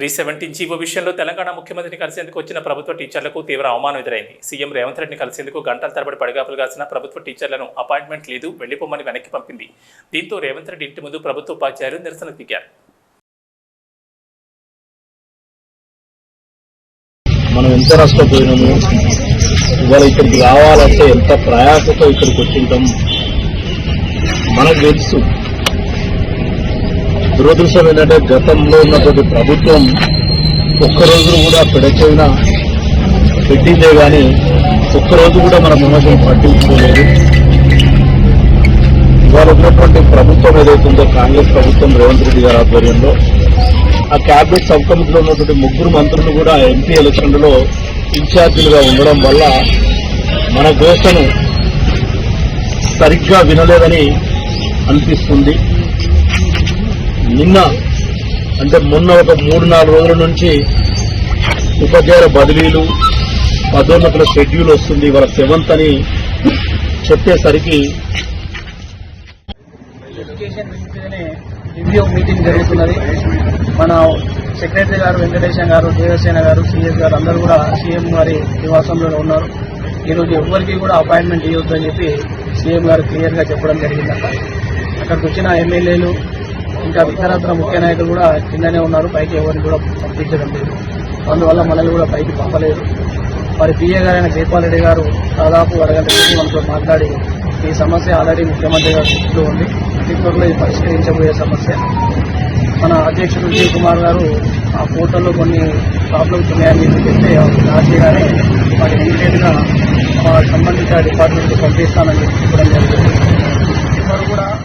Three seventeen GO విషయంలో తెలంగాణ ముఖ్యమంత్రిని కలిసేందుకు వచ్చిన ప్రభుత్వ టీచర్లకు తీవ్ర అవమానం ఎదురైంది. సీఎం రేవంత్ రెడ్డిని కలిసేందుకు గంటల తరబడి పడిగాపులు కాసిన ప్రభుత్వ టీచర్లను అపాయింట్మెంట్ లేదు వెళ్ళిపోమని వెనక్కి పంపింది. దీంతో రేవంత్ రెడ్డి ఇంటి ముందు ప్రభుత్వ ఉపాధ్యాయులు నిరసన దిగారు. మనం ఎంత నష్టపోయినాము? ఇవాళ ఇక్కడికి రావాలంటే ఎంత ప్రయాసతో ఇక్కడికి వచ్చింటాం మనకు తెలుసు. దురదృష్టం ఏంటంటే గతంలో ఉన్నటువంటి ప్రభుత్వం ఒక్కరోజు కూడా పెడచైనా పెట్టిందే కానీ ఒక్కరోజు కూడా మన విమర్శలు పట్టించుకోలేదు. ఇవాళ ఉన్నటువంటి ప్రభుత్వం ఏదైతుందో కాంగ్రెస్ ప్రభుత్వం రేవంత్ రెడ్డి గారి ఆధ్వర్యంలో ఆ క్యాబినెట్ సబ్ కమిటీలో ఉన్నటువంటి ముగ్గురు మంత్రులు కూడా ఎంపీ ఎలక్షన్లలో ఇన్ఛార్జీలుగా ఉండడం వల్ల మన ఘోషను సరిగ్గా వినలేదని అనిపిస్తుంది. నిన్న అంటే మొన్న ఒక మూడు నాలుగు రోజుల నుంచి ఉపాధ్యాయుల బదిలీలు పదోన్నతుల షెడ్యూల్ వస్తుంది వాళ్ళ సెవెంత్ అని చెప్పేసరికి ఎడ్యుకేషన్ రివ్యూ మీటింగ్ జరుగుతున్నది. మన సెక్రటరీ గారు వెంకటేశం గారు దేవసేన గారు సిఎస్ గారు అందరూ కూడా సీఎం గారి నివాసంలో ఉన్నారు. ఈరోజు ఎవరికి కూడా అపాయింట్మెంట్ ఇవ్వద్దు అని చెప్పి సీఎం గారు క్లియర్గా చెప్పడం జరిగిందట. అక్కడికి వచ్చిన ఎమ్మెల్యేలు ఇంకా ఇతరత్ర ముఖ్య నాయకులు కూడా కిందనే ఉన్నారు. పైకి ఎవరిని కూడా పంపించడం లేదు. అందువల్ల మనల్ని కూడా పైకి పంపలేదు. మరి పిఏ గారైన జైపాల్ రెడ్డి గారు దాదాపు అరగంట క్రితం మనతో మాట్లాడి ఈ సమస్య ఆల్రెడీ ముఖ్యమంత్రి గారి దృష్టిలో ఉంది. అతి త్వరలో ఇది పరిష్కరించబోయే సమస్య. మన అధ్యక్షుడు విజయ్ కుమార్ గారు ఆ పోర్టల్లో కొన్ని ప్రాబ్లమ్స్ ఉన్నాయని చెప్పి చెప్తే రాజీగానే వాటి ఇమీడియట్గా సంబంధిత డిపార్ట్మెంట్కి పంపిస్తానని చెప్పడం జరిగింది. ఎవరు కూడా